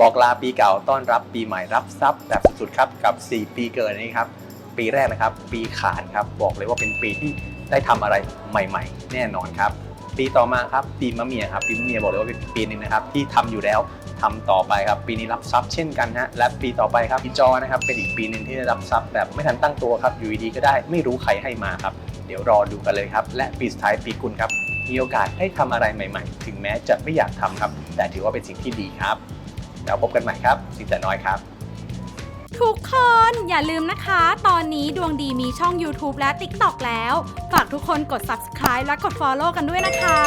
บอกลาปีเก่าต้อนรับปีใหม่รับทรัพย์แบบสุดๆครับกับ 4 ปีเกิดนี้ครับ ปีแรกนะครับ ปีขานครับ บอกเลยว่าเป็นปีที่ได้ทำอะไรใหม่ ๆ แน่นอนครับ ปีต่อมาครับปีมะเมียครับปีมะเมียบอกเลยว่าเป็นปีนึงนะครับที่ทำอยู่แล้วทำต่อไปครับ ปีนี้รับทรัพย์เช่นกันฮะและปีต่อไปครับปีจอนะครับ เป็นอีกปีหนึ่งที่ได้รับทรัพย์แบบไม่ทันตั้งตัวครับอยู่ดีๆก็ได้ไม่รู้ใครให้มาครับ เดี๋ยวรอดูกันเลยครับ และปีสุดท้ายปีกุลครับมีโอกาสได้ทำอะไรใหม่ ๆ ถึงแม้จะไม่อยากทำครับ แต่ถือว่าเป็นสิ่งที่ดีครับ แล้วพบกันใหม่ครับสินแต่น้อยครับ ทุกคนอย่าลืมนะคะ ตอนนี้ดวงดีมีช่อง YouTube และ TikTok แล้ว ฝากทุกคนกด subscribe และกด follow กันด้วยนะคะ